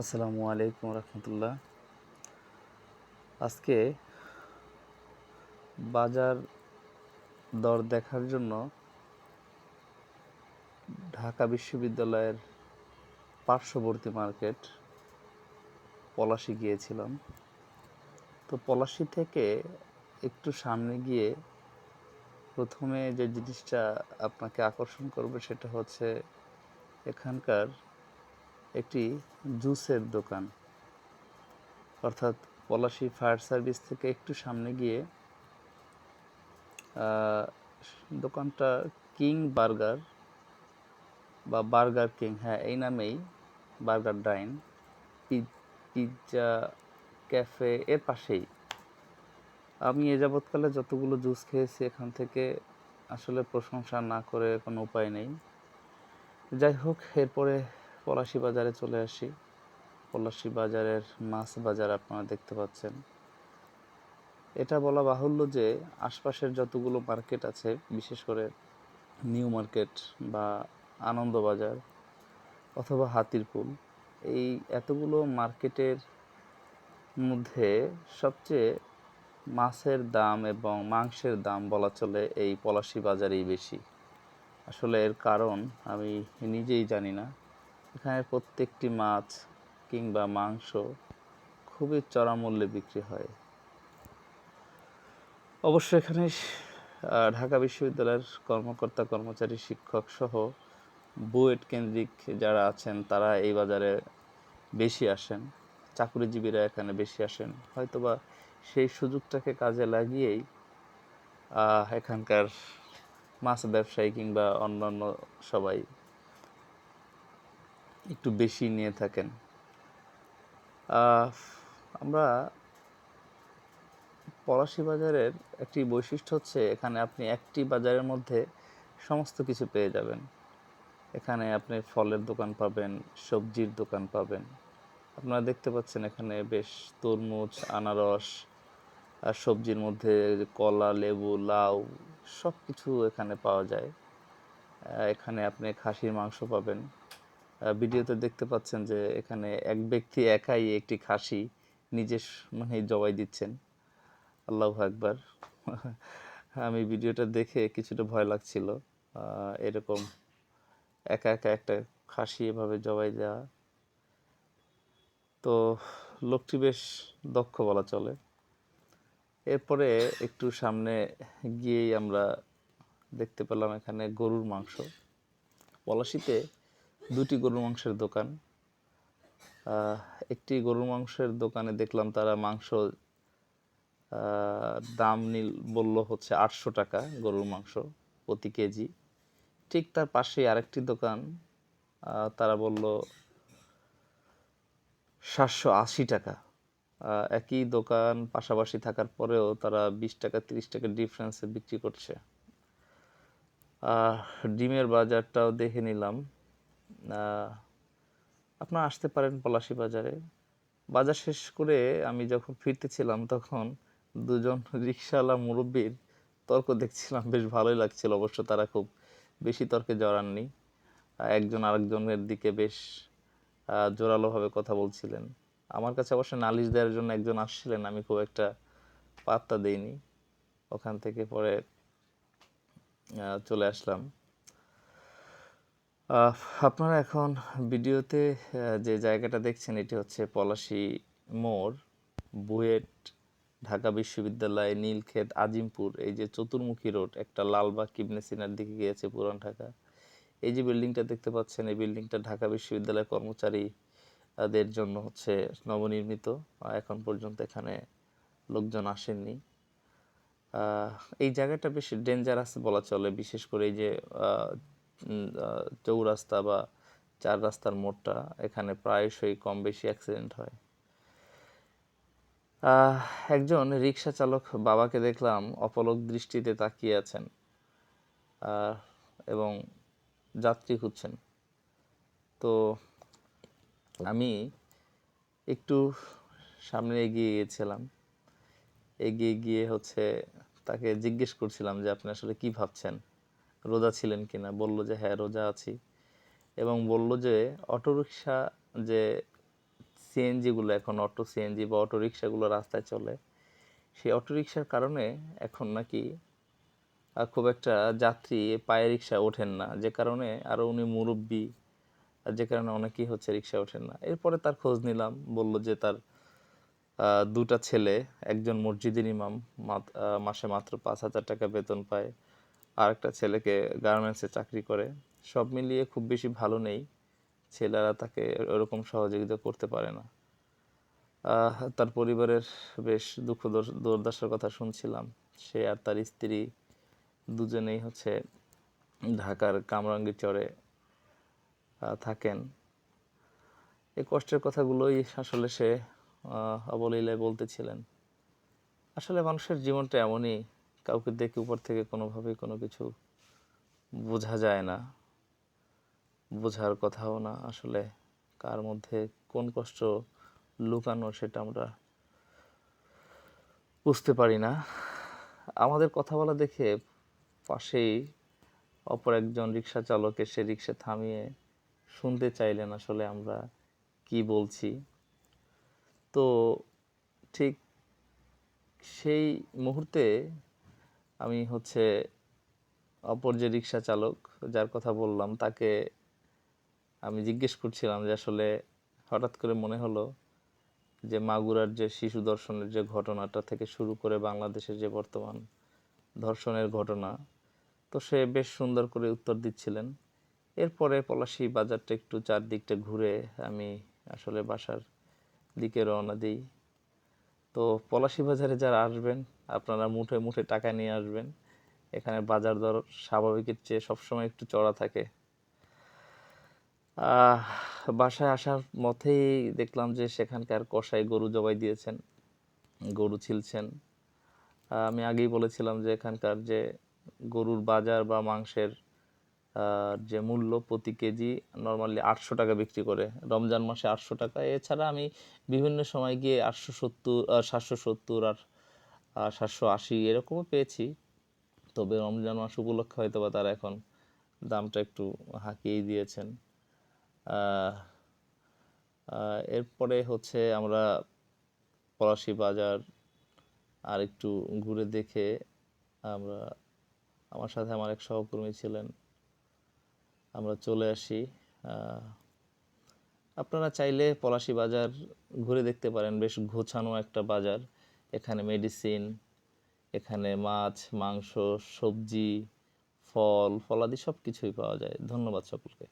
আসসালামু আলাইকুম রহমতুল্লাহ। আজকে বাজার দর দেখার জন্য ঢাকা বিশ্ববিদ্যালয়ের পার্শ্ববর্তী মার্কেট পলাশি গিয়েছিলাম। তো পলাশি থেকে একটু সামনে গিয়ে প্রথমে যে জিনিসটা আপনাকে আকর্ষণ করবে সেটা হচ্ছে এখানকার একটি জুসের দোকান। অর্থাৎ পলাশি ফায়ার সার্ভিস থেকে একটু সামনে গিয়ে দোকানটা কিং বার্গার বা বার্গার কিং হ্যাঁ এই নামেই বার্গার ডাইন পিৎজা ক্যাফে এর পাশেই। আমি এ যাবৎকালে যতগুলো জুস খেয়েছি এখান থেকে আসলে প্রশংসা না করে কোনো উপায় নেই। যাই হোক, এরপরে পলাশি বাজারে চলে আসি। পলাশি বাজারের মাছ বাজার আপনারা দেখতে পাচ্ছেন। এটা বলা বাহুল্য যে আশপাশের যতগুলো মার্কেট আছে, বিশেষ করে নিউ মার্কেট বা আনন্দবাজার অথবা হাতিরপুল, এই এতগুলো মার্কেটের মধ্যে সবচেয়ে মাছের দাম এবং মাংসের দাম বলা চলে এই পলাশি বাজারেই বেশি। আসলে এর কারণ আমি নিজেই জানি না। এখানে প্রত্যেকটি মাছ কিংবা মাংস খুবই চড়া মূল্যে বিক্রি হয়। অবশ্য এখানে ঢাকা বিশ্ববিদ্যালয়ের কর্মকর্তা, কর্মচারী, শিক্ষক সহ বুয়েট কেন্দ্রিক যারা আছেন, তারা এই বাজারে বেশি আসেন। চাকরিজীবীরা এখানে বেশি আসেন। হয়তোবা সেই সুযোগটাকে কাজে লাগিয়েই এখানকার মাছ ব্যবসায়ী কিংবা অন্যান্য সবাই একটু বেশি নিয়ে থাকেন। আমরা পলাশি বাজারের একটি বৈশিষ্ট্য হচ্ছে এখানে আপনি একটি বাজারের মধ্যে সমস্ত কিছু পেয়ে যাবেন। এখানে আপনি ফলের দোকান পাবেন, সবজির দোকান পাবেন। আপনারা দেখতে পাচ্ছেন এখানে বেশ তরমুজ, আনারস, আর সবজির মধ্যে কলা, লেবু, লাউ সব কিছু এখানে পাওয়া যায়। এখানে আপনি খাসির মাংস পাবেন। ভিডিওতে দেখতে পাচ্ছেন যে এখানে এক ব্যক্তি একাই একটি খাসি নিজে স- মানে জবাই দিচ্ছেন। আল্লাহ একবার আমি ভিডিওটা দেখে কিছুটা ভয় লাগছিল। এরকম একা একা একটা খাসি এভাবে জবাই দেওয়া। তো লোকটি বেশ দক্ষ বলা চলে। এরপরে একটু সামনে গিয়েই আমরা দেখতে পেলাম এখানে গরুর মাংস। পলাশিতে দুটি গরুর মাংসের দোকান। একটি গরুর মাংসের দোকানে দেখলাম তারা মাংস দাম নীল বলল হচ্ছে আটশো টাকা গরুর মাংস প্রতি কেজি। ঠিক তার পাশেই আরেকটি দোকান তারা বলল সাতশো আশি টাকা। একই দোকান পাশাপাশি থাকার পরেও তারা বিশ টাকা, তিরিশ টাকা ডিফারেন্সে বিক্রি করছে। ডিমের বাজারটাও দেখে নিলাম। আপনারা আসতে পারেন পলাশী বাজারে। বাজার শেষ করে আমি যখন ফিরতেছিলাম তখন দুজন রিক্সাওয়ালা মুরব্বীর তর্ক দেখছিলাম, বেশ ভালোই লাগছিল। অবশ্য তারা খুব বেশি তর্কে জড়াননি। একজন আরেকজনের দিকে বেশ জোরালোভাবে কথা বলছিলেন। আমার কাছে অবশ্য নালিশ দেওয়ার জন্য একজন আসছিলেন, আমি খুব একটা পাত্তা দেইনি। ওখান থেকে পরে চলে আসলাম। আপনারা এখন ভিডিওতে যে জায়গাটা দেখছেন, এটি হচ্ছে পলাশী মোড়, বুয়েট, ঢাকা বিশ্ববিদ্যালয়, নীলক্ষেত, আজিমপুর, এই যে চতুর্মুখী রোড, একটা লালবাগ কিবনে সিনার দিকে গিয়েছে পুরান ঢাকা। এই যে বিল্ডিংটা দেখতে পাচ্ছেন, এই বিল্ডিংটা ঢাকা বিশ্ববিদ্যালয়ের কর্মচারীদের জন্য হচ্ছে নবনির্মিত। এখন পর্যন্ত এখানে লোকজন আসেননি। এই জায়গাটা বেশ ডেঞ্জারাস বলা চলে, বিশেষ করে এই যে চৌরাস্তা বা চার রাস্তার মোড়টা এখানে প্রায়শই কম বেশি অ্যাক্সিডেন্ট হয় একজন রিক্সা চালক বাবাকে দেখলাম অপলক দৃষ্টিতে তাকিয়ে আছেন এবং যাত্রী খুঁজছেন। তো আমি একটু সামনে এগিয়ে গিয়েছিলাম। এগিয়ে গিয়ে হচ্ছে তাকে জিজ্ঞেস করছিলাম যে আপনি আসলে কি ভাবছেন? রোজা ছিলেন কিনা, বলল যে হ্যাঁ রোজা আছি। এবং বলল যে অটোরিকশা যে সিএনজিগুলো এখন, অটো সিএনজি বা অটো রিক্সাগুলো রাস্তায় চলে, সেই অটো রিক্সার কারণে এখন নাকি খুব একটা যাত্রী পায়ে রিক্সা ওঠেন না। যে কারণে আরও উনি মুরব্বী, আর যে কারণে অনেকেই হচ্ছে রিক্সা ওঠেন না। এরপরে তার খোঁজ নিলাম, বলল যে তার দুটা ছেলে, একজন মসজিদের ইমাম মাসে মাত্র পাঁচ হাজার টাকা বেতন পায়। আর একটা ছেলেকে গার্মেন্টসে চাকরি করে, সব মিলিয়ে খুব বেশি ভালো নেই। ছেলেরা তাকে ওরকম সহযোগিতা করতে পারে না। তার পরিবারের বেশ দুঃখ দুর- দুর্দশার কথা শুনছিলাম। সে আর তার স্ত্রী দুজনেই হচ্ছে ঢাকার কামরাঙ্গীর চরে থাকেন। এই কষ্টের কথাগুলোই আসলে সে অবলীলায় বলতেছিলেন। আসলে মানুষের জীবনটা এমনই কাউকে দেখে উপর থেকে কোনোভাবেই কোনো কিছু বোঝা যায় না। বোঝার কথাও না আসলে কার মধ্যে কোন কষ্ট লুকানো সেটা আমরা বুঝতে পারি না। আমাদের কথা বলা দেখে পাশেই অপর একজন রিক্সা চালক এসে রিক্সা থামিয়ে শুনতে চাইলেন আসলে আমরা কি বলছি। তো ঠিক সেই মুহূর্তে আমি হচ্ছে অপর যে রিক্সা চালক, যার কথা বললাম, তাকে আমি জিজ্ঞেস করছিলাম যে আসলে হঠাৎ করে মনে হলো যে মাগুরার যে শিশু দর্শনের যে ঘটনাটা থেকে শুরু করে বাংলাদেশের যে বর্তমান ধর্ষণের ঘটনা, তো সে বেশ সুন্দর করে উত্তর দিচ্ছিলেন। এরপরে পলাশী বাজারটা একটু চারদিকটা ঘুরে আমি আসলে বাসার দিকে রওনা দিই। তো পলাশী বাজারে যারা আসবেন, আপনারা মুঠে মুঠে টাকা নিয়ে আসবেন। এখানে বাজার দর স্বাভাবিকের চেয়ে সবসময় একটু চড়া থাকে। বাসায় আসার মধ্যেই দেখলাম যে সেখানকার কসাই গরু জবাই দিয়েছেন, গরু ছিলছেন। আমি আগেই বলেছিলাম যে এখানকার যে গরুর বাজার বা মাংসের যে মূল্য প্রতি কেজি নর্মালি আটশো টাকা বিক্রি করে। রমজান মাসে আটশো টাকা। এছাড়া আমি বিভিন্ন সময় গিয়ে আটশো সত্তর সাতশো সত্তর আর সাতশো আশি এরকমও পেয়েছি। তবে রমজান মাস উপলক্ষে হয়তো বা তারা এখন দামটা একটু হাঁকিয়েই দিয়েছেন। এরপরে হচ্ছে আমরা পলাশি বাজার আর একটু ঘুরে দেখে আমরা, আমার সাথে আমার এক সহকর্মী ছিলেন আমরা চলে আসি আপনারা চাইলে পলাশি বাজার ঘুরে দেখতে পারেন। বেশ গোছানো একটা বাজার। এখানে মেডিসিন এখানে মাছ, মাংস, সবজি, ফল, ফলাদি সব কিছুই পাওয়া যায়। ধন্যবাদ সকলকে।